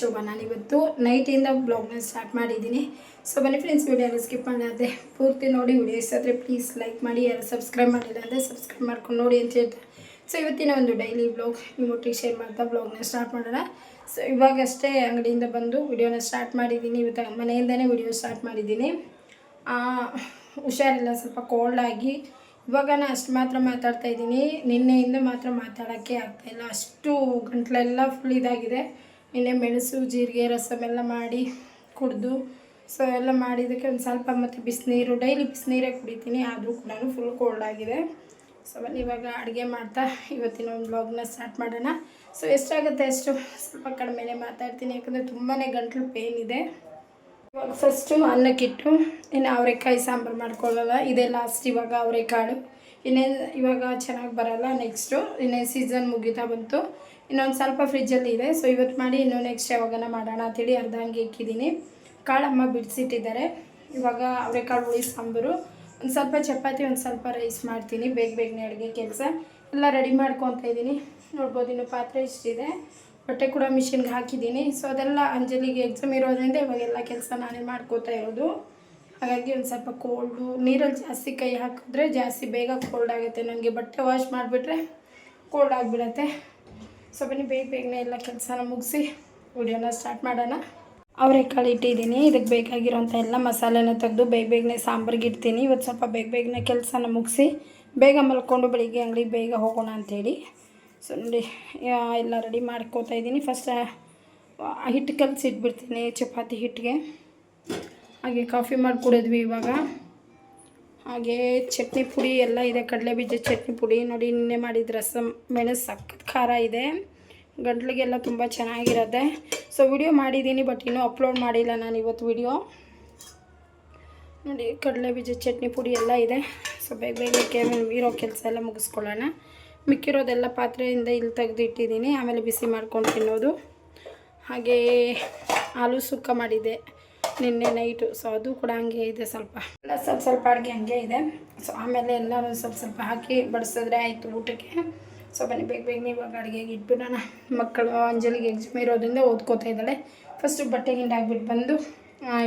ಶೋಭಾ ನಾನಿವತ್ತು ನೈಟಿಂದ ಬ್ಲಾಗ್ನ ಸ್ಟಾರ್ಟ್ ಮಾಡಿದ್ದೀನಿ. ಸೊ ಬನ್ನಿ ಫ್ರೆಂಡ್ಸ್ ವೀಡಿಯೋನ ಸ್ಕಿಪ್ ಮಾಡಾದೆ ಪೂರ್ತಿ ನೋಡಿ ವಿಡಿಯೋ ಇಷ್ಟಾದರೆ ಪ್ಲೀಸ್ ಲೈಕ್ ಮಾಡಿ, ಯಾರು ಸಬ್ಸ್ಕ್ರೈಬ್ ಮಾಡಿಲ್ಲ ಅಂದರೆ ಸಬ್ಸ್ಕ್ರೈಬ್ ಮಾಡ್ಕೊಂಡು ನೋಡಿ ಅಂತ ಹೇಳ್ತಾರೆ ಸೊ ಇವತ್ತಿನ ಒಂದು ಡೈಲಿ ಬ್ಲಾಗ್ ನಿಮ್ಮೊಟ್ಟಿಗೆ ಶೇರ್ ಮಾಡ್ತಾ ಬ್ಲಾಗ್ನ ಸ್ಟಾರ್ಟ್ ಮಾಡೋಣ. ಸೊ ಇವಾಗಷ್ಟೇ ಅಂಗಡಿಯಿಂದ ಬಂದು ವಿಡಿಯೋನ ಸ್ಟಾರ್ಟ್ ಮಾಡಿದ್ದೀನಿ. ಇವತ್ತು ಮನೆಯಿಂದನೇ ವಿಡಿಯೋ ಸ್ಟಾರ್ಟ್ ಮಾಡಿದ್ದೀನಿ. ಹುಷಾರಿಲ್ಲ, ಸ್ವಲ್ಪ ಕೋಲ್ಡ್ ಆಗಿ. ಇವಾಗ ನಾನು ಅಷ್ಟು ಮಾತ್ರ ಮಾತಾಡ್ತಾ ಇದ್ದೀನಿ. ನಿನ್ನೆಯಿಂದ ಮಾತ್ರ ಮಾತಾಡೋಕ್ಕೆ ಆಗ್ತಾಯಿಲ್ಲ ಅಷ್ಟು ಗಂಟ್ಲೆಲ್ಲ ಫುಲ್ ಇದಾಗಿದೆ. ನಿನ್ನೆ ಮೆಣಸು, ಜೀರಿಗೆ ರಸಮ್ ಎಲ್ಲ ಮಾಡಿ ಕುಡಿದು, ಸೊ ಎಲ್ಲ ಮಾಡಿದ್ದಕ್ಕೆ ಒಂದು ಸ್ವಲ್ಪ ಮತ್ತು ಬಿಸಿನೀರು, ಡೈಲಿ ಬಿಸಿನೀರೇ ಕುಡಿತೀನಿ. ಆದರೂ ಕೂಡ ಫುಲ್ ಕೋಲ್ಡ್ ಆಗಿದೆ. ಸೊ ಬನ್ನಿ, ಇವಾಗ ಅಡುಗೆ ಮಾಡ್ತಾ ಇವತ್ತಿನ ಒಂದು ಬ್ಲಾಗ್ನ ಸ್ಟಾರ್ಟ್ ಮಾಡೋಣ. ಸೊ ಎಷ್ಟಾಗುತ್ತೆ ಅಷ್ಟು ಸ್ವಲ್ಪ ಕಡಿಮೆನೇ ಮಾತಾಡ್ತೀನಿ ಯಾಕಂದರೆ ತುಂಬಾ ಗಂಟಲು ಪೇನ್ ಇದೆ. ಇವಾಗ ಫಸ್ಟು ಅನ್ನಕ್ಕಿಟ್ಟು ಇನ್ನು ಅವರೆಕಾಯಿ ಸಾಂಬಾರು ಮಾಡ್ಕೊಳ್ಳಲ್ಲ. ಇದೇ ಲಾಸ್ಟ್ ಇವಾಗ ಅವರೆಕಾಳು. ಇನ್ನೇನು, ಇವಾಗ ಚೆನ್ನಾಗಿ ಬರಲ್ಲ. ನೆಕ್ಸ್ಟು ಇನ್ನೇನು ಸೀಸನ್ ಮುಗಿತಾ ಬಂತು. ಇನ್ನೊಂದು ಸ್ವಲ್ಪ ಫ್ರಿಜ್ಜಲ್ಲಿ ಇದೆ. ಸೊ ಇವತ್ತು ಮಾಡಿ ಇನ್ನೂ ನೆಕ್ಸ್ಟ್ ಯಾವಾಗನ ಮಾಡೋಣ ಅಂತೇಳಿ ಅರ್ಧ ಹಂಗೆ ಇಕ್ಕಿದ್ದೀನಿ. ಕಾಳಮ್ಮ ಬಿಡಿಸಿಟ್ಟಿದ್ದಾರೆ. ಇವಾಗ ಅವರೆಕಾಳು ಹುಳಿ, ಸಾಂಬಾರು. ಒಂದು ಸ್ವಲ್ಪ ಚಪಾತಿ, ಒಂದು ಸ್ವಲ್ಪ ರೈಸ್ ಮಾಡ್ತೀನಿ. ಬೇಗ ಬೇಗನೆ ಅಡುಗೆ ಕೆಲಸ. ಎಲ್ಲ ರೆಡಿ ಮಾಡ್ಕೊತಾ ಇದ್ದೀನಿ. ನೋಡ್ಬೋದು ಇನ್ನು ಪಾತ್ರೆ ಇಷ್ಟಿದೆ. ಬಟ್ಟೆ ಕೂಡ ಮಿಷಿನ್ಗೆ ಹಾಕಿದ್ದೀನಿ. ಸೊ ಅದೆಲ್ಲ ಅಂಜಲಿಗೆ ಎಕ್ಸಾಮ್ ಇರೋದ್ರಿಂದ ಇವಾಗೆಲ್ಲ ಕೆಲಸ ನಾನೇ ಮಾಡ್ಕೋತಾ ಇರೋದು. ಹಾಗಾಗಿ ಒಂದು ಸ್ವಲ್ಪ ಕೋಲ್ಡು ನೀರಲ್ಲಿ ಜಾಸ್ತಿ ಕೈ ಹಾಕಿದ್ರೆ ಜಾಸ್ತಿ ಬೇಗ ಕೋಲ್ಡ್ ಆಗುತ್ತೆ. ನನಗೆ ಬಟ್ಟೆ ವಾಶ್ ಮಾಡಿಬಿಟ್ರೆ ಕೋಲ್ಡ್ ಆಗಿಬಿಡತ್ತೆ. ಸೊ ಬನ್ನಿ ಬೇಗ ಬೇಗನೆ ಎಲ್ಲ ಕೆಲಸನ ಮುಗಿಸಿ ವಿಡಿಯೋನ ಸ್ಟಾರ್ಟ್ ಮಾಡೋಣ. ಅವರೆಕಾಳು ಇಟ್ಟಿದ್ದೀನಿ ಇದಕ್ಕೆ ಬೇಕಾಗಿರುವಂಥ ಎಲ್ಲ ಮಸಾಲೆನ ತೆಗೆದು ಬೇಗ ಬೇಗನೆ ಸಾಂಬಾರಿಗೆ ಇಡ್ತೀನಿ. ಇವತ್ತು ಸ್ವಲ್ಪ ಬೇಗ ಬೇಗನೆ ಕೆಲಸನ ಮುಗಿಸಿ ಬೇಗ ಮಲ್ಕೊಂಡು ಬೆಳಿಗ್ಗೆ ಅಂಗಡಿಗೆ ಬೇಗ ಹೋಗೋಣ ಅಂಥೇಳಿ. ಸೊ ನೋಡಿ ಎಲ್ಲ ರೆಡಿ ಮಾಡ್ಕೋತಾ ಇದ್ದೀನಿ. ಫಸ್ಟ್ ಹಿಟ್ಟು ಕಲಸಿ ಇಟ್ಬಿಡ್ತೀನಿ ಚಪಾತಿ ಹಿಟ್ಟಿಗೆ. ಹಾಗೆ ಕಾಫಿ ಮಾಡಿ ಕುಡಿದ್ವಿ ಇವಾಗ. ಹಾಗೆ ಚಟ್ನಿ ಪುಡಿ ಎಲ್ಲ ಇದೆ, ಕಡಲೆ ಬೀಜ ಚಟ್ನಿ ಪುಡಿ. ನೋಡಿ, ನಿನ್ನೆ ಮಾಡಿದ ರಸಂ ಮೆಣಸು ಸಖತ್ ಖಾರ ಇದೆ. ಗಂಟ್ಲಿಗೆಲ್ಲ ತುಂಬ ಚೆನ್ನಾಗಿರುತ್ತೆ. ಸೊ ವಿಡಿಯೋ ಮಾಡಿದ್ದೀನಿ ಬಟ್ ಇನ್ನೂ ಅಪ್ಲೋಡ್ ಮಾಡಿಲ್ಲ ನಾನು ಇವತ್ತು ವಿಡಿಯೋ ನೋಡಿ, ಕಡಲೆ ಬೀಜ ಚಟ್ನಿ ಪುಡಿ ಎಲ್ಲ ಇದೆ. ಸೊ ಬೇಗ ಬೇಗ ಇರೋ ಕೆಲಸ ಎಲ್ಲ ಮುಗಿಸ್ಕೊಳ್ಳೋಣ. ಮಿಕ್ಕಿರೋದೆಲ್ಲ ಪಾತ್ರೆಯಿಂದ ಇಲ್ಲಿ ತೆಗೆದು ಇಟ್ಟಿದ್ದೀನಿ ಆಮೇಲೆ ಬಿಸಿ ಮಾಡ್ಕೊಂಡು ತಿನ್ನೋದು. ಹಾಗೆಯೇ ಆಲೂ ಸುಕ್ಕ ಮಾಡಿದೆ. ನಿನ್ನೆ ನೈಟು ಸೊ ಅದು ಕೂಡ ಹಂಗೆ ಇದೆ ಸ್ವಲ್ಪ. ಎಲ್ಲ ಸ್ವಲ್ಪ ಸ್ವಲ್ಪ ಅಡುಗೆ ಹಂಗೆ ಇದೆ. ಸೊ ಆಮೇಲೆ ಎಲ್ಲರೂ ಸ್ವಲ್ಪ ಸ್ವಲ್ಪ ಹಾಕಿ ಬಡಿಸಿದ್ರೆ ಆಯಿತು ಊಟಕ್ಕೆ. ಸೊ ಬನ್ನಿ, ಬೇಗ ಬೇಗನೆ ಇವಾಗ ಅಡುಗೆಗೆ ಇಟ್ಬಿಡೋಣ. ಮಕ್ಕಳು ಅಂಜಲಿಗೆ ಎಕ್ಸಾಮ್ ಇರೋದ್ರಿಂದ ಓದ್ಕೋತಾ ಇದ್ದಾಳೆ. ಫಸ್ಟು ಬಟ್ಟೆ ಹಿಂಡ್ ಹಾಕ್ಬಿಟ್ಟು ಬಂದು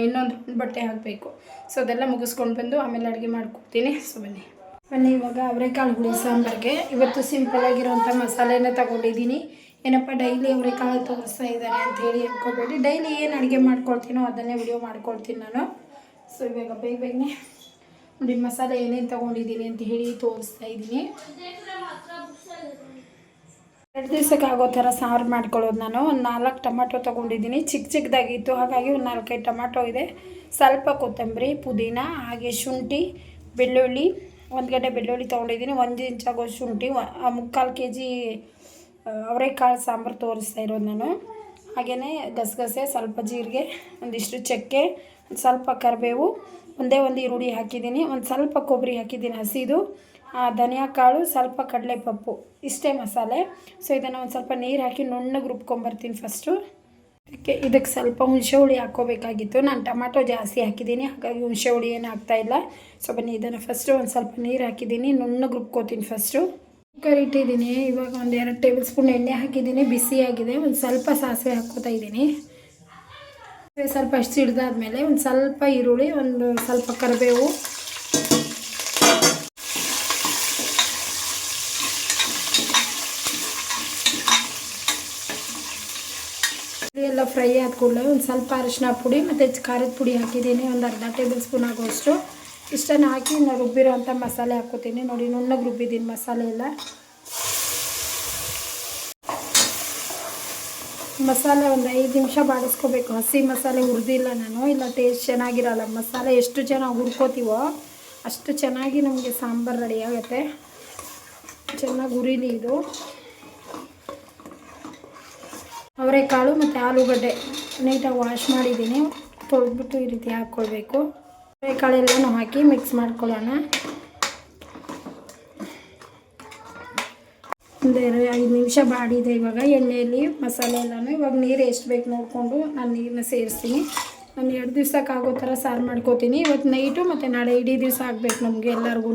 ಇನ್ನೊಂದು ಬಟ್ಟೆ ಹಾಕಬೇಕು. ಸೊ ಅದೆಲ್ಲ ಮುಗಿಸ್ಕೊಂಡು ಬಂದು ಆಮೇಲೆ ಅಡುಗೆ ಮಾಡ್ಕೊಡ್ತೀನಿ. ಸೊ ಬನ್ನಿ. ಬನ್ನಿ, ಇವಾಗ ಅವರೆಕಾಳು ಹುಳಿ ಸಾಂಬಾರಿಗೆ. ಇವತ್ತು ಸಿಂಪಲ್ ಆಗಿರೋಂಥ ಮಸಾಲೆನ ತಗೊಂಡಿದ್ದೀನಿ. ಏನಪ್ಪ ಡೈಲಿ ಅವರೆಕಾಳು ತೋರಿಸ್ತಾ ಇದ್ದಾರೆ ಅಂತ ಹೇಳಿ ಅನ್ಕೋಬೇಡಿ. ಡೈಲಿ ಏನು ಅಡುಗೆ ಮಾಡ್ಕೊಳ್ತೀನೋ ಅದನ್ನೇ ವಿಡಿಯೋ ಮಾಡ್ಕೊಳ್ತೀನಿ ನಾನು. ಸೊ ಇವಾಗ ಬೇಗ ಬೇಗನೆ ನೋಡಿ, ಮಸಾಲೆ ಏನೇನು ತೊಗೊಂಡಿದ್ದೀನಿ ಅಂತ ಹೇಳಿ ತೋರಿಸ್ತಾ ಇದ್ದೀನಿ. ಎರಡು ದಿವ್ಸಕ್ಕೆ ಆಗೋ ಥರ ಸಾರು ಮಾಡ್ಕೊಳ್ಳೋದು ನಾನು. ಒಂದು ನಾಲ್ಕು ಟೊಮಾಟೊ ತೊಗೊಂಡಿದ್ದೀನಿ. ಚಿಕ್ಕ ಚಿಕ್ಕದಾಗಿತ್ತು ಹಾಗಾಗಿ ಒಂದು ನಾಲ್ಕೈದು ಟೊಮಾಟೊ ಇದೆ. ಸ್ವಲ್ಪ ಕೊತ್ತಂಬರಿ, ಪುದೀನ, ಹಾಗೆ ಶುಂಠಿ, ಬೆಳ್ಳುಳ್ಳಿ, ಒಂದು ಗಡ್ಡೆ ಬೆಳ್ಳುಳ್ಳಿ ತೊಗೊಂಡಿದ್ದೀನಿ. ಒಂದು ಇಂಚಾಗೋ ಶುಂಠಿ ಮುಕ್ಕಾಲು ಕೆ ಜಿ ಅವರೆಕಾಳು ಸಾಂಬಾರು ತೋರಿಸ್ತಾ ಇರೋದು ನಾನು. ಹಾಗೆಯೇ ಗಸಗಸೆ, ಸ್ವಲ್ಪ ಜೀರಿಗೆ, ಒಂದಿಷ್ಟು ಚಕ್ಕೆ, ಒಂದು ಸ್ವಲ್ಪ ಕರಿಬೇವು, ಒಂದೇ ಒಂದು ಈರುಳ್ಳಿ ಹಾಕಿದ್ದೀನಿ, ಒಂದು ಸ್ವಲ್ಪ ಕೊಬ್ಬರಿ ಹಾಕಿದ್ದೀನಿ ಹಸಿದು. ಧನಿಯಾ ಕಾಳು, ಸ್ವಲ್ಪ ಕಡಲೆಪಪ್ಪು, ಇಷ್ಟೇ ಮಸಾಲೆ. ಸೊ ಇದನ್ನು ಒಂದು ಸ್ವಲ್ಪ ನೀರು ಹಾಕಿ ನುಣ್ಣಗೆ ರುಬ್ಕೊಂಬರ್ತೀನಿ ಫಸ್ಟು ಅದಕ್ಕೆ ಇದಕ್ಕೆ ಸ್ವಲ್ಪ ಹುಣಸೆ ಹುಳಿ ಹಾಕೋಬೇಕಾಗಿತ್ತು ನಾನು ಟೊಮಾಟೊ ಜಾಸ್ತಿ ಹಾಕಿದ್ದೀನಿ, ಹಾಗಾಗಿ ಹುಣಸೆ ಹುಳಿ ಏನು ಹಾಕ್ತಾಯಿಲ್ಲ ಸೊ ಬನ್ನಿ, ಇದನ್ನು ಫಸ್ಟು ಒಂದು ಸ್ವಲ್ಪ ನೀರು ಹಾಕಿದ್ದೀನಿ, ನುಣ್ಣಗೆ ರುಬ್ಕೋತೀನಿ ಫಸ್ಟು ಕುಕ್ಕರ್ ಇಟ್ಟಿದ್ದೀನಿ. ಇವಾಗ ಒಂದು ಎರಡು ಟೇಬಲ್ ಸ್ಪೂನ್ ಎಣ್ಣೆ ಹಾಕಿದ್ದೀನಿ. ಬಿಸಿಯಾಗಿದೆ. ಒಂದು ಸ್ವಲ್ಪ ಸಾಸಿವೆ ಹಾಕ್ಕೋತಾ ಇದ್ದೀನಿ. ಸ್ವಲ್ಪ ಅಷ್ಟು ಹಿಡ್ದಾದ್ಮೇಲೆ ಒಂದು ಸ್ವಲ್ಪ ಈರುಳ್ಳಿ, ಒಂದು ಸ್ವಲ್ಪ ಕರಿಬೇವು. ಎಲ್ಲ ಫ್ರೈ ಆದ ಕೂಡಲೇ ಒಂದು ಸ್ವಲ್ಪ ಅರಿಶಿನ ಪುಡಿ ಮತ್ತು ಖಾರದ ಪುಡಿ ಹಾಕಿದ್ದೀನಿ. ಒಂದು ಅರ್ಧ ಟೇಬಲ್ ಸ್ಪೂನ್ ಆಗೋಷ್ಟು ಇಷ್ಟನ್ನು ಹಾಕಿ ನಾನು ರುಬ್ಬಿರೋ ಅಂಥ ಮಸಾಲೆ ಹಾಕ್ಕೋತೀನಿ. ನೋಡಿ, ನುಣ್ಣಗೆ ರುಬ್ಬಿದ್ದೀನಿ ಮಸಾಲೆ ಎಲ್ಲ. ಮಸಾಲೆ ಒಂದು ಐದು ನಿಮಿಷ ಬಾಡಿಸ್ಕೋಬೇಕು. ಹಸಿ ಮಸಾಲೆ ಹುರಿದಿಲ್ಲ ನಾನು. ಇಲ್ಲ, ಟೇಸ್ಟ್ ಚೆನ್ನಾಗಿರಲ್ಲ. ಮಸಾಲೆ ಎಷ್ಟು ಚೆನ್ನಾಗಿ ಹುರ್ಕೋತೀವೋ ಅಷ್ಟು ಚೆನ್ನಾಗಿ ನಮಗೆ ಸಾಂಬಾರು ರೆಡಿ ಆಗುತ್ತೆ. ಚೆನ್ನಾಗಿ ಹುರಿಲಿ ಇದು. ಅವರೆಕಾಳು ಮತ್ತು ಆಲೂಗಡ್ಡೆ ನೀಟಾಗಿ ವಾಶ್ ಮಾಡಿದ್ದೀನಿ. ತೊಳೆದ್ಬಿಟ್ಟು ಈ ರೀತಿ ಹಾಕ್ಕೊಳ್ಬೇಕು. ಅವರೆಕಾಳೆಲ್ಲನೂ ಹಾಕಿ ಮಿಕ್ಸ್ ಮಾಡ್ಕೊಳ್ಳೋಣ. ಒಂದು ಐದು ನಿಮಿಷ ಬಾಡಿದೆ ಇವಾಗ. ಎಣ್ಣೆಯಲ್ಲಿ, ಮಸಾಲೆ ಎಲ್ಲನೂ. ಇವಾಗ ನೀರು ಎಷ್ಟು ಬೇಕು ನೋಡಿಕೊಂಡು ನಾನು ನೀರನ್ನ ಸೇರಿಸ್ತೀನಿ. ನಾನು ಎರಡು ದಿವ್ಸಕ್ಕಾಗೋ ಥರ ಸಾರು ಮಾಡ್ಕೋತೀನಿ. ಇವತ್ತು ನೈಟು ಮತ್ತು ನಾಳೆ ಇಡೀ ದಿವಸ ಆಗಬೇಕು ನಮಗೆ ಎಲ್ಲರಿಗೂ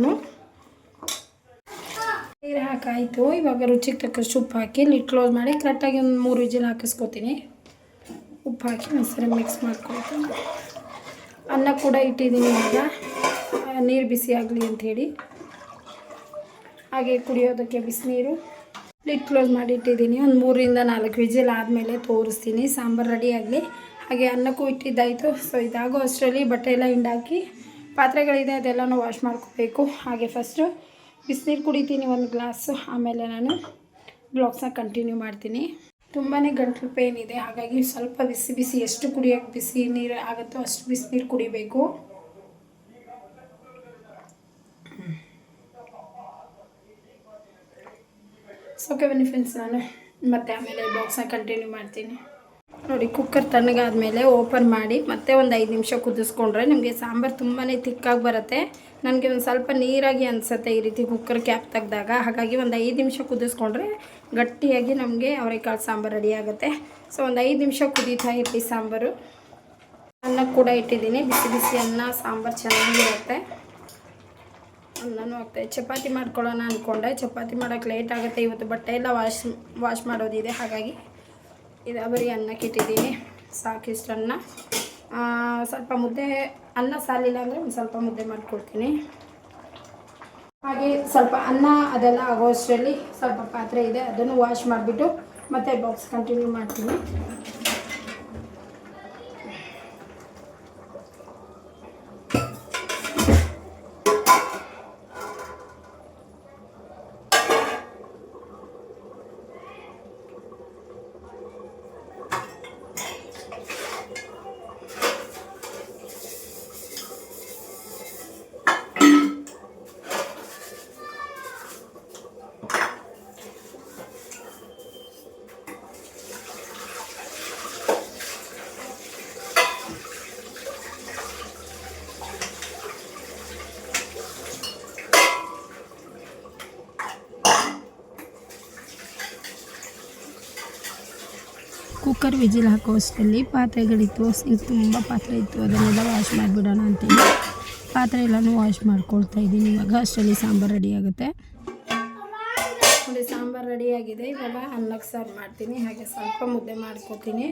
ನೀರು ಹಾಕಾಯಿತು ಇವಾಗ ರುಚಿಗೆ ತಕ್ಕಷ್ಟು ಉಪ್ಪು ಹಾಕಿ ಲಿಟ್ ಕ್ಲೋಸ್ ಮಾಡಿ ಕರೆಕ್ಟಾಗಿ ಒಂದು ಮೂರು ವಿಜಿಲ್ ಹಾಕಿಸ್ಕೊತೀನಿ. ಉಪ್ಪು ಹಾಕಿ ಒಂದ್ಸರಿ ಮಿಕ್ಸ್ ಮಾಡ್ಕೊಳ್ತೀನಿ. ಅನ್ನ ಕೂಡ ಇಟ್ಟಿದ್ದೀನಿ ಈಗ. ನೀರು ಬಿಸಿ ಆಗಲಿ ಅಂಥೇಳಿ ಹಾಗೆ ಕುಡಿಯೋದಕ್ಕೆ ಬಿಸಿನೀರು. ಲಿಡ್ ಕ್ಲೋಸ್ ಮಾಡಿ ಇಟ್ಟಿದ್ದೀನಿ. ಒಂದು ಮೂರರಿಂದ ನಾಲ್ಕು ವಿಜಿಲ್ ಆದಮೇಲೆ ತೋರಿಸ್ತೀನಿ. ಸಾಂಬಾರು ರೆಡಿ ಆಗಲಿ. ಹಾಗೆ ಅನ್ನಕ್ಕೂ ಇಟ್ಟಿದ್ದಾಯಿತು. ಸೊ ಇದಾಗೋ ಅಷ್ಟರಲ್ಲಿ ಬಟ್ಟೆ ಎಲ್ಲ ಹಿಂಡಾಕಿ ಪಾತ್ರೆಗಳಿದೆ, ಅದೆಲ್ಲನೂ ವಾಶ್ ಮಾಡ್ಕೋಬೇಕು. ಹಾಗೆ ಫಸ್ಟು ಬಿಸಿನೀರು ಕುಡಿತೀನಿ ಒಂದು ಗ್ಲಾಸು ಆಮೇಲೆ ನಾನು ಬ್ಲಾಗ್ಸ್ನ ಕಂಟಿನ್ಯೂ ಮಾಡ್ತೀನಿ. ತುಂಬಾ ಗಂಟಲು ಪೇನ್ ಇದೆ. ಹಾಗಾಗಿ ಸ್ವಲ್ಪ ಬಿಸಿ ಬಿಸಿ ಎಷ್ಟು ಕುಡಿಯೋಕ್ಕೆ ಬಿಸಿ ನೀರು ಆಗುತ್ತೋ ಅಷ್ಟು ಬಿಸಿನೀರು ಕುಡಿಬೇಕು. ಸೊ ಓಕೆ ಬನ್ನಿ ಫ್ರೆಂಡ್ಸ್ ನಾನು ಮತ್ತೆ ಆಮೇಲೆ ಬಾಕ್ಸ್ನ ಕಂಟಿನ್ಯೂ ಮಾಡ್ತೀನಿ. ನೋಡಿ ಕುಕ್ಕರ್ ತಣ್ಣಗಾದ್ಮೇಲೆ ಓಪನ್ ಮಾಡಿ ಮತ್ತೆ ಒಂದು ಐದು ನಿಮಿಷ ಕುದಿಸ್ಕೊಂಡ್ರೆ ನಿಮಗೆ ಸಾಂಬಾರು ತುಂಬಾ ತಿಕ್ಕಾಗಿ ಬರುತ್ತೆ. ನನಗೆ ಒಂದು ಸ್ವಲ್ಪ ನೀರಾಗಿ ಅನಿಸುತ್ತೆ ಈ ರೀತಿ ಕುಕ್ಕರ್ ಕ್ಯಾಪ್ ತೆಗೆದಾಗ. ಹಾಗಾಗಿ ಒಂದು ಐದು ನಿಮಿಷ ಕುದಿಸ್ಕೊಂಡ್ರೆ ಗಟ್ಟಿಯಾಗಿ ನಮಗೆ ಅವರೆಕಾಳು ಸಾಂಬಾರು ರೆಡಿ ಆಗುತ್ತೆ. ಸೊ ಒಂದು ಐದು ನಿಮಿಷ ಕುದೀತಾ ಇರಲಿ ಸಾಂಬಾರು. ಅನ್ನ ಕೂಡ ಇಟ್ಟಿದ್ದೀನಿ. ಬಿಸಿ ಬಿಸಿ ಅನ್ನ, ಸಾಂಬಾರು ಚೆನ್ನಾಗಿರುತ್ತೆ. ಅನ್ನನೂ ಆಗ್ತಾಯಿ ಚಪಾತಿ ಮಾಡ್ಕೊಳ್ಳೋಣ ಅಂದ್ಕೊಂಡೆ ಚಪಾತಿ ಮಾಡೋಕ್ಕೆ ಲೇಟ್ ಆಗುತ್ತೆ. ಇವತ್ತು ಬಟ್ಟೆ ಎಲ್ಲ ವಾಶ್ ವಾಶ್ ಮಾಡೋದಿದೆ. ಹಾಗಾಗಿ ಇದು ಬರೀ ಅನ್ನಕ್ಕೆ ಇಟ್ಟಿದ್ದೀನಿ ಸಾಕಿಷ್ಟು ಅನ್ನ ಆ, ಸ್ವಲ್ಪ ಮುದ್ದೆ ಅನ್ನ ಸಾಲಿಲ್ಲ ಅಂದರೆ ಒಂದು ಸ್ವಲ್ಪ ಮುದ್ದೆ ಮಾಡಿಕೊಡ್ತೀನಿ. ಹಾಗೆ ಸ್ವಲ್ಪ ಅನ್ನ ಅದೆಲ್ಲ ಆಗೋಷ್ಟರಲ್ಲಿ ಸ್ವಲ್ಪ ಪಾತ್ರೆ ಇದೆ ಅದನ್ನು ವಾಶ್ ಮಾಡಿಬಿಟ್ಟು ಮತ್ತೆ ಬಾಕ್ಸ್ ಕಂಟಿನ್ಯೂ ಮಾಡ್ತೀನಿ. ಕುಕ್ಕರ್ ವಿಜಿಲ್ ಹಾಕೋ ಅಷ್ಟರಲ್ಲಿ ಪಾತ್ರೆಗಳಿತ್ತು ತುಂಬ ಪಾತ್ರೆ ಇತ್ತು. ಅದನ್ನೆಲ್ಲ ವಾಶ್ ಮಾಡಿಬಿಡೋಣ ಅಂತೇಳಿ ಪಾತ್ರೆ ಎಲ್ಲನೂ ವಾಶ್ ಮಾಡ್ಕೊಳ್ತಾ ಇದ್ದೀನಿ. ಇವಾಗ ಅಷ್ಟರಲ್ಲಿ ಸಾಂಬಾರು ರೆಡಿ ಆಗುತ್ತೆ. ನೋಡಿ, ಸಾಂಬಾರು ರೆಡಿಯಾಗಿದೆ ಇವಾಗ ಅನ್ನಕ್ಕೆ ಸಾರು ಮಾಡ್ತೀನಿ. ಹಾಗೆ ಸ್ವಲ್ಪ ಮುದ್ದೆ ಮಾಡ್ಕೊತೀನಿ.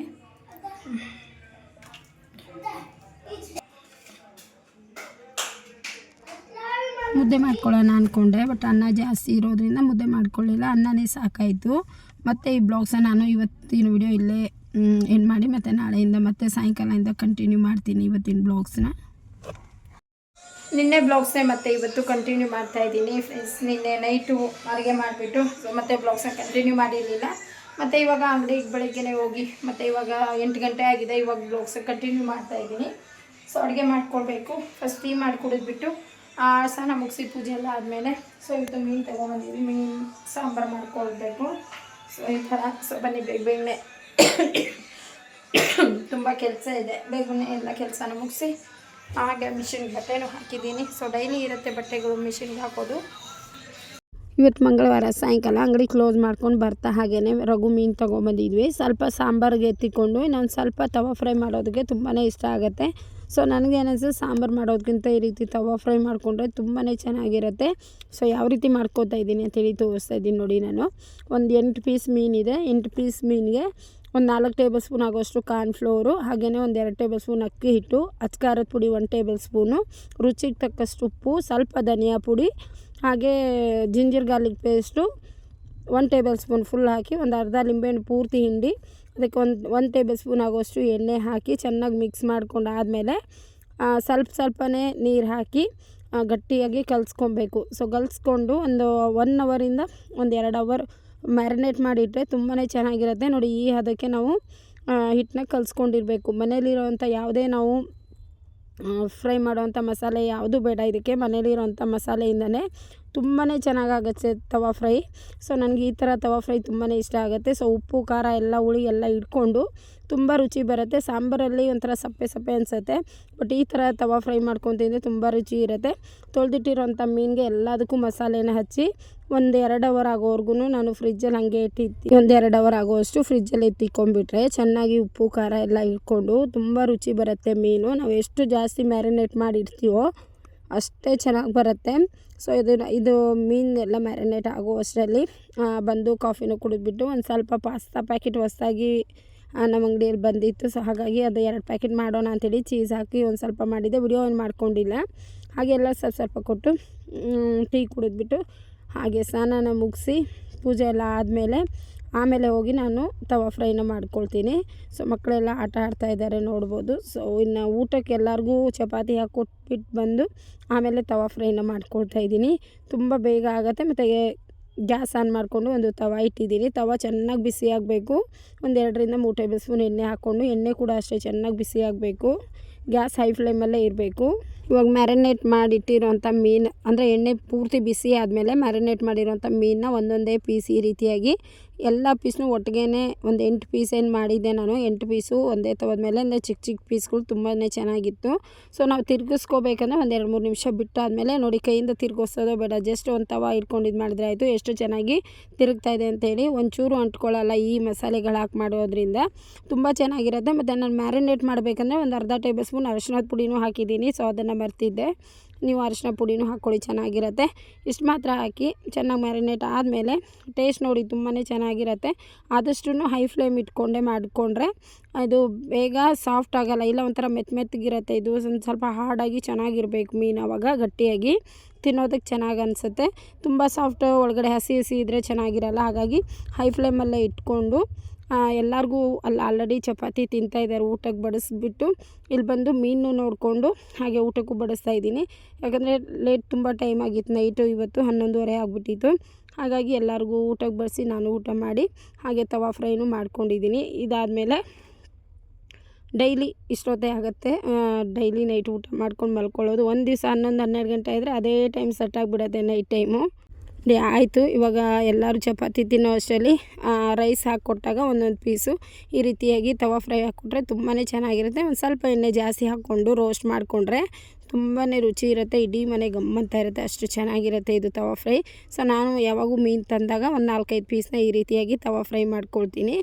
ಮುದ್ದೆ ಮಾಡ್ಕೊಳ್ಳೋಣ ಅಂದ್ಕೊಂಡೆ ಬಟ್ ಅನ್ನ ಜಾಸ್ತಿ ಇರೋದ್ರಿಂದ ಮುದ್ದೆ ಮಾಡ್ಕೊಳ್ಳಿಲ್ಲ. ಅನ್ನನೇ ಸಾಕಾಯಿತು. ಮತ್ತು ಈ ಬ್ಲಾಗ್ಸ ನಾನು ಇವತ್ತಿನ ವಿಡಿಯೋ ಇಲ್ಲೇ ಎಂಡ್ ಮಾಡಿ ಮತ್ತು ನಾಳೆಯಿಂದ ಮತ್ತೆ ಸಾಯಂಕಾಲದಿಂದ ಕಂಟಿನ್ಯೂ ಮಾಡ್ತೀನಿ ಇವತ್ತಿನ ಬ್ಲಾಗ್ಸ್ನ ನಿನ್ನೆ ಬ್ಲಾಗ್ಸ್ನೇ ಮತ್ತೆ ಇವತ್ತು ಕಂಟಿನ್ಯೂ ಮಾಡ್ತಾ ಇದ್ದೀನಿ ಫ್ರೆಂಡ್ಸ್ ನಿನ್ನೆ ನೈಟು ಅಡುಗೆ ಮಾಡಿಬಿಟ್ಟು ಮತ್ತೆ ಬ್ಲಾಗ್ಸ್ನ ಕಂಟಿನ್ಯೂ ಮಾಡಿರಲಿಲ್ಲ. ಮತ್ತು ಇವಾಗ ಅಂಗಡಿಗೆ ಬೆಳಗ್ಗೆನೇ ಹೋಗಿ ಮತ್ತು ಇವಾಗ ಎಂಟು ಗಂಟೆ ಆಗಿದೆ ಇವಾಗ ಬ್ಲಾಗ್ಸ್ ಕಂಟಿನ್ಯೂ ಮಾಡ್ತಾ ಇದ್ದೀನಿ. ಸೊ ಅಡುಗೆ ಮಾಡ್ಕೊಳ್ಬೇಕು. ಫಸ್ಟ್ ಟೀ ಮಾಡಿ ಕುಡಿದ್ಬಿಟ್ಟು ಆ, ಸ್ನಾನ ಮುಗಿಸಿ ಪೂಜೆ ಎಲ್ಲ ಆದಮೇಲೆ ಸೊ ಇವತ್ತು ಮೀನು ತೊಗೊಂಬಂದಿದ್ವಿ. ಮೀನು ಸಾಂಬಾರು ಮಾಡ್ಕೊಳ್ಬೇಕು. ಸೊ ಈ ಥರ. ಸೊ ಬನ್ನಿ ಬೇಗ ಬೇಗನೆ ತುಂಬ ಕೆಲಸ ಇದೆ. ಬೇಗನೆ ಎಲ್ಲ ಕೆಲಸನ ಮುಗಿಸಿ ಹಾಗೆ ಮಿಷಿನ್ಗೆ ಬಟ್ಟೆನೂ ಹಾಕಿದ್ದೀನಿ. ಸೊ ಡೈಲಿ ಇರುತ್ತೆ ಬಟ್ಟೆಗಳು ಮಿಷಿನ್ಗೆ ಹಾಕೋದು. ಇವತ್ತು ಮಂಗಳವಾರ ಸಾಯಂಕಾಲ ಅಂಗಡಿ ಕ್ಲೋಸ್ ಮಾಡ್ಕೊಂಡು ಬರ್ತಾ ಹಾಗೇ ರಘು ಮೀನು ತೊಗೊಂಬಂದಿದ್ವಿ. ಸ್ವಲ್ಪ ಸಾಂಬಾರಿಗೆ ಎತ್ತಿಕೊಂಡು ನಾನು ಸ್ವಲ್ಪ ತವಾ ಫ್ರೈ ಮಾಡೋದಕ್ಕೆ ತುಂಬಾ ಇಷ್ಟ ಆಗುತ್ತೆ. ಸೊ, ನನಗೆ ಸಾಂಬಾರು ಮಾಡೋದಕ್ಕಿಂತ ಈ ರೀತಿ ತವಾ ಫ್ರೈ ಮಾಡಿಕೊಂಡ್ರೆ ತುಂಬಾ ಚೆನ್ನಾಗಿರುತ್ತೆ. ಸೊ, ಯಾವ ರೀತಿ ಮಾಡ್ಕೋತಾ ಇದ್ದೀನಿ ಅಂತೇಳಿ ತೋರಿಸ್ತಾ ಇದ್ದೀನಿ ನೋಡಿ ನಾನು. ಒಂದು ಎಂಟು ಪೀಸ್ ಮೀನಿದೆ ಎಂಟು ಪೀಸ್ ಮೀನಿಗೆ ಒಂದು ನಾಲ್ಕು ಟೇಬಲ್ ಸ್ಪೂನ್ ಆಗೋಷ್ಟು ಕಾರ್ನ್ಫ್ಲೋರು ಹಾಗೆಯೇ ಒಂದು ಎರಡು ಟೇಬಲ್ ಸ್ಪೂನ್ ಅಕ್ಕಿ ಹಿಟ್ಟು, ಅಚ್ಕಾರದ ಪುಡಿ ಒಂದು ಟೇಬಲ್ ಸ್ಪೂನು, ರುಚಿಗೆ ತಕ್ಕಷ್ಟು ಉಪ್ಪು, ಸ್ವಲ್ಪ ಧನಿಯಾ ಪುಡಿ ಹಾಗೇ ginger garlic paste one tablespoon full ಹಾಕಿ ಒಂದು ಅರ್ಧ ಲಿಂಬೆಹಣ್ಣು ಪೂರ್ತಿ ಹಿಂಡಿ, ಅದಕ್ಕೆ ಒಂದು ಒಂದು ಟೇಬಲ್ ಸ್ಪೂನ್ ಆಗೋಷ್ಟು ಎಣ್ಣೆ ಹಾಕಿ ಚೆನ್ನಾಗಿ ಮಿಕ್ಸ್ ಮಾಡ್ಕೊಂಡು ಆದಮೇಲೆ ಸ್ವಲ್ಪ ಸ್ವಲ್ಪನೇ ನೀರು ಹಾಕಿ ಗಟ್ಟಿಯಾಗಿ ಕಲಿಸ್ಕೊಬೇಕು. ಸೊ ಕಲಿಸ್ಕೊಂಡು ಒಂದು ಒನ್ ಅವರಿಂದ ಒಂದು ಎರಡು ಅವರ್ ಮ್ಯಾರಿನೇಟ್ ಮಾಡಿಟ್ಟರೆ ತುಂಬಾ ಚೆನ್ನಾಗಿರುತ್ತೆ. ನೋಡಿ, ಈ ಹದಕ್ಕೆ ನಾವು ಹಿಟ್ಟನ್ನ ಕಲಿಸ್ಕೊಂಡಿರ್ಬೇಕು. ಮನೇಲಿರೋವಂಥ ಯಾವುದೇ ನಾವು ಫ್ರೈ ಮಾಡುವಂಥ ಮಸಾಲೆ ಯಾವುದು ಬೇಡ. ಇದಕ್ಕೆ ಮನೇಲಿರೋಂಥ ಮಸಾಲೆಯಿಂದನೇ ತುಂಬಾ ಚೆನ್ನಾಗಾಗುತ್ತೆ ತವಾ ಫ್ರೈ. ಸೊ, ನನಗೆ ಈ ಥರ ತವಾ ಫ್ರೈ ತುಂಬಾ ಇಷ್ಟ ಆಗುತ್ತೆ. ಸೊ, ಉಪ್ಪು, ಖಾರ, ಎಲ್ಲ ಹುಳಿ, ಎಲ್ಲ ಇಟ್ಕೊಂಡು ತುಂಬ ರುಚಿ ಬರುತ್ತೆ. ಸಾಂಬಾರಲ್ಲಿ ಒಂಥರ ಸಪ್ಪೆ ಸಪ್ಪೆ ಅನಿಸುತ್ತೆ. ಬಟ್ ಈ ಥರ ತವಾ ಫ್ರೈ ಮಾಡ್ಕೊಂಡು ತುಂಬ ರುಚಿ ಇರುತ್ತೆ. ತೊಳೆದಿಟ್ಟಿರೋಂಥ ಮೀನಿಗೆ ಎಲ್ಲದಕ್ಕೂ ಮಸಾಲೆನ ಹಚ್ಚಿ ಒಂದು ಎರಡು ಅವರ್ ಆಗೋವರೆಗೂ ನಾನು ಫ್ರಿಜ್ಜಲ್ಲಿ ಹಾಗೆ ಇಟ್ಟಿತ್ತು ಒಂದು ಎರಡು ಅವರ್ ಆಗೋವಷ್ಟು ಫ್ರಿಜ್ಜಲ್ಲಿ ಎತ್ತಿಕೊಂಡ್ಬಿಟ್ರೆ ಚೆನ್ನಾಗಿ ಉಪ್ಪು, ಖಾರ ಎಲ್ಲ ಇಟ್ಕೊಂಡು ತುಂಬ ರುಚಿ ಬರುತ್ತೆ ಮೀನು. ನಾವು ಎಷ್ಟು ಜಾಸ್ತಿ ಮ್ಯಾರಿನೇಟ್ ಮಾಡಿರ್ತೀವೋ ಅಷ್ಟೇ ಚೆನ್ನಾಗಿ ಬರುತ್ತೆ. ಸೊ ಇದು ಇದು ಮೀನೆಲ್ಲ ಮ್ಯಾರಿನೇಟ್ ಆಗುವಷ್ಟರಲ್ಲಿ ಬಂದು ಕಾಫಿನೂ ಕುಡಿದ್ಬಿಟ್ಟು ಒಂದು ಸ್ವಲ್ಪ ಪಾಸ್ತಾ ಪ್ಯಾಕೆಟ್ ಹೊಸ್ದಾಗಿ ನಮ್ಮ ಅಂಗಡಿಯಲ್ಲಿ ಬಂದಿತ್ತು. ಸೊ ಹಾಗಾಗಿ ಅದು ಎರಡು ಪ್ಯಾಕೆಟ್ ಮಾಡೋಣ ಅಂಥೇಳಿ ಚೀಸ್ ಹಾಕಿ ಒಂದು ಸ್ವಲ್ಪ ಮಾಡಿದ್ದೆ. ವಿಡಿಯೋ ಏನು ಮಾಡ್ಕೊಂಡಿಲ್ಲ. ಹಾಗೆಲ್ಲ ಸ್ವಲ್ಪ ಸ್ವಲ್ಪ ಕೊಟ್ಟು ಟೀ ಕುಡಿದ್ಬಿಟ್ಟು ಹಾಗೆ ಸ್ನಾನನ ಮುಗಿಸಿ ಪೂಜೆ ಎಲ್ಲ ಆದಮೇಲೆ ಆಮೇಲೆ ಹೋಗಿ ನಾನು ತವಾ ಫ್ರೈನ ಮಾಡ್ಕೊಳ್ತೀನಿ. ಸೊ ಮಕ್ಕಳೆಲ್ಲ ಆಟ ಆಡ್ತಾ ಇದ್ದಾರೆ ನೋಡ್ಬೋದು. ಸೊ ಇನ್ನು ಊಟಕ್ಕೆ ಎಲ್ಲರಿಗೂ ಚಪಾತಿ ಹಾಕೊಟ್ಬಿಟ್ಟು ಬಂದು ಆಮೇಲೆ ತವಾ ಫ್ರೈನ ಮಾಡ್ಕೊಳ್ತಾ ಇದ್ದೀನಿ. ತುಂಬ ಬೇಗ ಆಗುತ್ತೆ. ಮತ್ತು ಗ್ಯಾಸ್ ಆನ್ ಮಾಡಿಕೊಂಡು ಒಂದು ತವಾ ಇಟ್ಟಿದ್ದೀನಿ. ತವಾ ಚೆನ್ನಾಗಿ ಬಿಸಿ ಆಗಬೇಕು. ಒಂದು ಎರಡರಿಂದ ಮೂರು ಟೇಬಲ್ ಸ್ಪೂನ್ ಎಣ್ಣೆ ಹಾಕ್ಕೊಂಡು ಎಣ್ಣೆ ಕೂಡ ಅಷ್ಟೇ ಚೆನ್ನಾಗಿ ಬಿಸಿ ಆಗಬೇಕು. ಗ್ಯಾಸ್ ಹೈ ಫ್ಲೇಮಲ್ಲೇ ಇರಬೇಕು. ಇವಾಗ ಮ್ಯಾರಿನೇಟ್ ಮಾಡಿಟ್ಟಿರೋಂಥ ಮೀನು, ಅಂದರೆ ಎಣ್ಣೆ ಪೂರ್ತಿ ಬಿಸಿ ಆದಮೇಲೆ ಮ್ಯಾರಿನೇಟ್ ಮಾಡಿರೋಂಥ ಮೀನನ್ನ ಒಂದೊಂದೇ ಪೀಸ್ ಈ ರೀತಿಯಾಗಿ ಎಲ್ಲ ಪೀಸ್ನು ಒಟ್ಟಿಗೆ ಒಂದು ಎಂಟು ಪೀಸ್ ಏನು ಮಾಡಿದ್ದೆ ನಾನು. ಎಂಟು ಪೀಸು ಒಂದೇ ಮೇಲೆ ಅಂದರೆ ಚಿಕ್ಕ ಚಿಕ್ಕ ಪೀಸ್ಗಳು ತುಂಬಾ ಚೆನ್ನಾಗಿತ್ತು. ಸೊ ನಾವು ತಿರ್ಗಿಸ್ಕೋಬೇಕಂದ್ರೆ ಒಂದು ಎರಡು ಮೂರು ನಿಮಿಷ ಬಿಟ್ಟಾದಮೇಲೆ ನೋಡಿ ಕೈಯಿಂದ ತಿರ್ಗಿಸೋದು ಬೇಡ. ಜಸ್ಟ್ ಒಂದು ತವ ಇಟ್ಕೊಂಡು ಇದು ಮಾಡಿದ್ರೆ ಆಯಿತು. ಎಷ್ಟು ಚೆನ್ನಾಗಿ ತಿರುಗ್ತಾ ಇದೆ ಅಂತೇಳಿ ಒಂಚೂರು ಅಂಟ್ಕೊಳ್ಳಲ್ಲ ಈ ಮಸಾಲೆಗಳು ಹಾಕಿ ಮಾಡೋದ್ರಿಂದ. ತುಂಬ ಚೆನ್ನಾಗಿರುತ್ತೆ. ಮತ್ತು ನಾನು ಮ್ಯಾರಿನೇಟ್ ಮಾಡಬೇಕಂದ್ರೆ ಒಂದು ಅರ್ಧ ಟೇಬಲ್ ಸ್ಪೂನ್ ಅರಶಿನದ ಪುಡಿನೂ ಹಾಕಿದ್ದೀನಿ. ಸೊ ಅದನ್ನು ಮರ್ತಿದ್ದೆ. ನೀವು ಅರಿಶಿನ ಪುಡಿನೂ ಹಾಕ್ಕೊಳ್ಳಿ, ಚೆನ್ನಾಗಿರುತ್ತೆ. ಇಷ್ಟು ಮಾತ್ರ ಹಾಕಿ ಚೆನ್ನಾಗಿ ಮ್ಯಾರಿನೇಟ್ ಆದಮೇಲೆ ಟೇಸ್ಟ್ ನೋಡಿ ತುಂಬಾ ಚೆನ್ನಾಗಿರುತ್ತೆ. ಆದಷ್ಟು ಹೈ ಫ್ಲೇಮ್ ಇಟ್ಕೊಂಡೇ ಮಾಡಿಕೊಂಡ್ರೆ ಅದು ಬೇಗ ಸಾಫ್ಟ್ ಆಗೋಲ್ಲ, ಇಲ್ಲ ಒಂಥರ ಮೆತ್ತ ಮೆತ್ತಗಿರುತ್ತೆ. ಇದು ಒಂದು ಸ್ವಲ್ಪ ಹಾರ್ಡಾಗಿ ಚೆನ್ನಾಗಿರ್ಬೇಕು ಮೀನು ಆವಾಗ ಗಟ್ಟಿಯಾಗಿ. ತಿನ್ನೋದಕ್ಕೆ ಚೆನ್ನಾಗಿ ಅನಿಸುತ್ತೆ. ತುಂಬ ಸಾಫ್ಟ್ ಒಳಗಡೆ ಹಸಿ ಹಸಿ ಇದ್ದರೆ ಚೆನ್ನಾಗಿರಲ್ಲ. ಹಾಗಾಗಿ ಹೈ ಫ್ಲೇಮಲ್ಲೇ ಇಟ್ಕೊಂಡು ಎಲ್ಲರಿಗೂ ಅಲ್ಲಿ ಆಲ್ರೆಡಿ ಚಪಾತಿ ತಿಂತಾ ಇದ್ದಾರೆ ಊಟಕ್ಕೆ ಬಡಿಸ್ಬಿಟ್ಟು. ಇಲ್ಲಿ ಬಂದು ಮೀನು ನೋಡಿಕೊಂಡು ಹಾಗೆ ಊಟಕ್ಕೂ ಬಡಿಸ್ತಾ ಇದ್ದೀನಿ. ಯಾಕಂದರೆ ಲೇಟ್ ತುಂಬ ಟೈಮ್ ಆಗಿತ್ತು ನೈಟು ಇವತ್ತು ಹನ್ನೊಂದುವರೆ ಆಗಿಬಿಟ್ಟಿತ್ತು. ಹಾಗಾಗಿ ಎಲ್ಲರಿಗೂ ಊಟಕ್ಕೆ ಬಡಿಸಿ ನಾನು ಊಟ ಮಾಡಿ, ಹಾಗೆ ತವಾ ಫ್ರೈನೂ ಮಾಡ್ಕೊಂಡಿದ್ದೀನಿ. ಇದಾದಮೇಲೆ ಡೈಲಿ ಇಷ್ಟೊತ್ತೇ ಆಗುತ್ತೆ. ಡೈಲಿ ನೈಟ್ ಊಟ ಮಾಡ್ಕೊಂಡು ಮಲ್ಕೊಳ್ಳೋದು. ಒಂದು ದಿವಸ ಹನ್ನೊಂದು ಹನ್ನೆರಡು ಗಂಟೆ ಆದರೆ ಅದೇ ಟೈಮ್ ಸೆಟ್ ಆಗಿಬಿಡತ್ತೆ ನೈಟ್ ಟೈಮು ಡಿ ಆಯಿತು. ಇವಾಗ ಎಲ್ಲರೂ ಚಪಾತಿ ತಿನ್ನೋ ಅಷ್ಟರಲ್ಲಿ ರೈಸ್ ಹಾಕ್ಕೊಟ್ಟಾಗ ಒಂದೊಂದು ಪೀಸು ಈ ರೀತಿಯಾಗಿ ತವಾ ಫ್ರೈ ಹಾಕ್ಕೊಟ್ರೆ ತುಂಬಾ ಚೆನ್ನಾಗಿರುತ್ತೆ. ಒಂದು ಸ್ವಲ್ಪ ಎಣ್ಣೆ ಜಾಸ್ತಿ ಹಾಕ್ಕೊಂಡು ರೋಸ್ಟ್ ಮಾಡಿಕೊಂಡ್ರೆ ತುಂಬಾ ರುಚಿ ಇರುತ್ತೆ. ಇಡೀ ಮನೆ ಗಮ್ಮಂತ ಇರುತ್ತೆ. ಅಷ್ಟು ಚೆನ್ನಾಗಿರುತ್ತೆ ಇದು ತವಾ ಫ್ರೈ ಸೊ ನಾನು ಯಾವಾಗೂ ಮೀನು ತಂದಾಗ ಒಂದು ನಾಲ್ಕೈದು ಪೀಸ್ನ ಈ ರೀತಿಯಾಗಿ ತವಾ ಫ್ರೈ ಮಾಡ್ಕೊಳ್ತೀನಿ.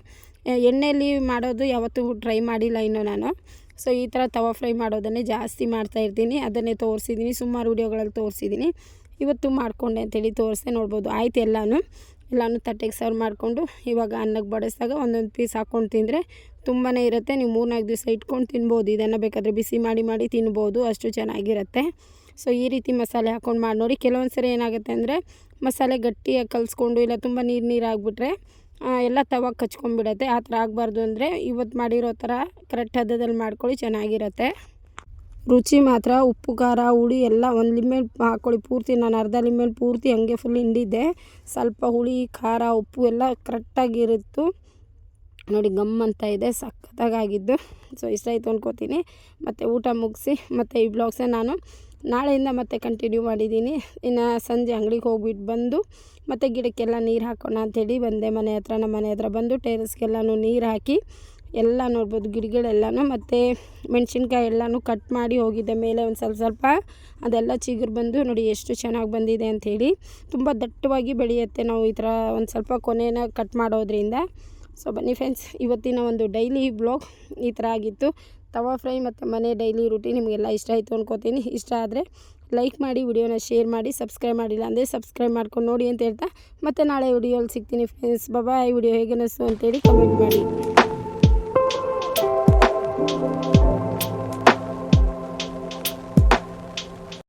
ಎಣ್ಣೆಯಲ್ಲಿ ಮಾಡೋದು ಯಾವತ್ತೂ ಟ್ರೈ ಮಾಡಿಲ್ಲ ಇನ್ನು ನಾನು. ಸೊ ಈ ಥರ ತವಾ ಫ್ರೈ ಮಾಡೋದನ್ನೇ ಜಾಸ್ತಿ ಮಾಡ್ತಾಯಿರ್ತೀನಿ ಅದನ್ನೇ ತೋರಿಸಿದ್ದೀನಿ ಸುಮಾರು ವೀಡಿಯೋಗಳಲ್ಲಿ ತೋರಿಸಿದ್ದೀನಿ ಇವತ್ತು ಮಾಡಿಕೊಂಡೆ ಅಂತೇಳಿ ತೋರಿಸ್ದೆ ನೋಡ್ಬೋದು. ಆಯ್ತು ಎಲ್ಲನೂ. ಎಲ್ಲನೂ ತಟ್ಟೆಗೆ ಸರ್ವ್ ಮಾಡಿಕೊಂಡು ಇವಾಗ ಅನ್ನಕ್ಕೆ ಬಡಿಸಿದಾಗ ಒಂದೊಂದು ಪೀಸ್ ಹಾಕ್ಕೊಂಡು ತಿಂದರೆ ತುಂಬಾ ಇರುತ್ತೆ. ನೀವು ಮೂರ್ನಾಲ್ಕು ದಿವಸ ಇಟ್ಕೊಂಡು ತಿನ್ಬೋದು. ಇದನ್ನು ಬೇಕಾದರೆ ಬಿಸಿ ಮಾಡಿ ಮಾಡಿ ತಿನ್ಬೋದು. ಅಷ್ಟು ಚೆನ್ನಾಗಿರುತ್ತೆ. ಸೊ ಈ ರೀತಿ ಮಸಾಲೆ ಹಾಕ್ಕೊಂಡು ಮಾಡಿ ನೋಡಿ. ಕೆಲವೊಂದು ಸರಿ ಏನಾಗುತ್ತೆ ಅಂದರೆ ಮಸಾಲೆ ಗಟ್ಟಿಯಾಗಿ ಕಲಿಸ್ಕೊಂಡು ಇಲ್ಲ ತುಂಬ ನೀರು ನೀರು ಆಗಿಬಿಟ್ರೆ ಎಲ್ಲ ತವ ಕಚ್ಕೊಂಡ್ಬಿಡತ್ತೆ. ಆ ಥರ ಆಗಬಾರ್ದು ಅಂದರೆ ಇವತ್ತು ಮಾಡಿರೋ ಥರ ಕರೆಕ್ಟ್ ಹದದಲ್ಲಿ ಮಾಡ್ಕೊಳ್ಳಿ. ಚೆನ್ನಾಗಿರುತ್ತೆ. ರುಚಿ ಮಾತ್ರ, ಉಪ್ಪು, ಖಾರ, ಹುಳಿ ಎಲ್ಲ ಒಂದು ಲಿಮಿಟ್ ಹಾಕ್ಕೊಳ್ಳಿ ಪೂರ್ತಿ ನಾನು ಅರ್ಧ ಲಿಮಿಟ್ ಪೂರ್ತಿ ಹಂಗೆ ಫುಲ್ ಹಿಂಡಿದ್ದೆ. ಸ್ವಲ್ಪ ಹುಳಿ, ಖಾರ, ಉಪ್ಪು ಎಲ್ಲ ಕರೆಕ್ಟಾಗಿರುತ್ತು ನೋಡಿ ಗಮ್ ಅಂತ ಇದೆ ಸಖತ್ತಾಗಿದ್ದು ಸೊ ಇಷ್ಟ ಆಯಿತು ಅಂದ್ಕೋತೀನಿ ಮತ್ತು ಊಟ ಮುಗಿಸಿ, ಮತ್ತು ಈ ಬ್ಲಾಗ್ಸೇ ನಾನು ನಾಳೆಯಿಂದ ಮತ್ತೆ ಕಂಟಿನ್ಯೂ ಮಾಡಿದ್ದೀನಿ. ಇನ್ನು ಸಂಜೆ ಅಂಗಡಿಗೆ ಹೋಗ್ಬಿಟ್ಟು ಬಂದು ಮತ್ತು ಗಿಡಕ್ಕೆಲ್ಲ ನೀರು ಹಾಕೋಣ ಅಂಥೇಳಿ ಬಂದೆ. ಮನೆ ಹತ್ರ, ನಮ್ಮ ಮನೆ ಹತ್ರ ಬಂದು ಟೆರೆಸ್ಗೆಲ್ಲನೂ ನೀರು ಹಾಕಿ ಎಲ್ಲ ನೋಡ್ಬೋದು ಗಿಡಗಳೆಲ್ಲನೂ ಮತ್ತು ಮೆಣಸಿನ್ಕಾಯಿ ಎಲ್ಲನೂ ಕಟ್ ಮಾಡಿ ಹೋಗಿದೆ ಮೇಲೆ ಒಂದು ಸ್ವಲ್ಪ ಸ್ವಲ್ಪ. ಅದೆಲ್ಲ ಚಿಗುರು ಬಂದು ನೋಡಿ ಎಷ್ಟು ಚೆನ್ನಾಗಿ ಬಂದಿದೆ ಅಂಥೇಳಿ ತುಂಬ ದಟ್ಟವಾಗಿ ಬೆಳೆಯುತ್ತೆ ನಾವು ಈ ಥರ ಒಂದು ಸ್ವಲ್ಪ ಕೊನೆನ ಕಟ್ ಮಾಡೋದ್ರಿಂದ. ಸೊ ಬನ್ನಿ ಫ್ರೆಂಡ್ಸ್ ಇವತ್ತಿನ ಒಂದು ಡೈಲಿ ಬ್ಲಾಗ್ ಈ ಥರ ಆಗಿತ್ತು. ತವಾ ಫ್ರೈ ಮತ್ತು ಮನೆ ಡೈಲಿ ರೂಟೀನ್ ನಿಮಗೆಲ್ಲ ಇಷ್ಟ ಆಯಿತು ಅಂದ್ಕೋತೀನಿ ಇಷ್ಟ ಆದರೆ ಲೈಕ್ ಮಾಡಿ, ವಿಡಿಯೋನ ಶೇರ್ ಮಾಡಿ ಸಬ್ಸ್ಕ್ರೈಬ್ ಮಾಡಿಲ್ಲ ಅಂದರೆ ಸಬ್ಸ್ಕ್ರೈಬ್ ಮಾಡ್ಕೊಂಡು ನೋಡಿ ಅಂತ ಹೇಳ್ತಾ ಮತ್ತೆ ನಾಳೆ ವಿಡಿಯೋಲಿ ಸಿಗ್ತೀನಿ ಫ್ರೆಂಡ್ಸ್ ಬಾಯ್ ವಿಡಿಯೋ ಹೇಗೆ ಅನ್ನಿಸ್ತು ಅಂತೇಳಿ ಕಮೆಂಟ್ ಮಾಡಿ.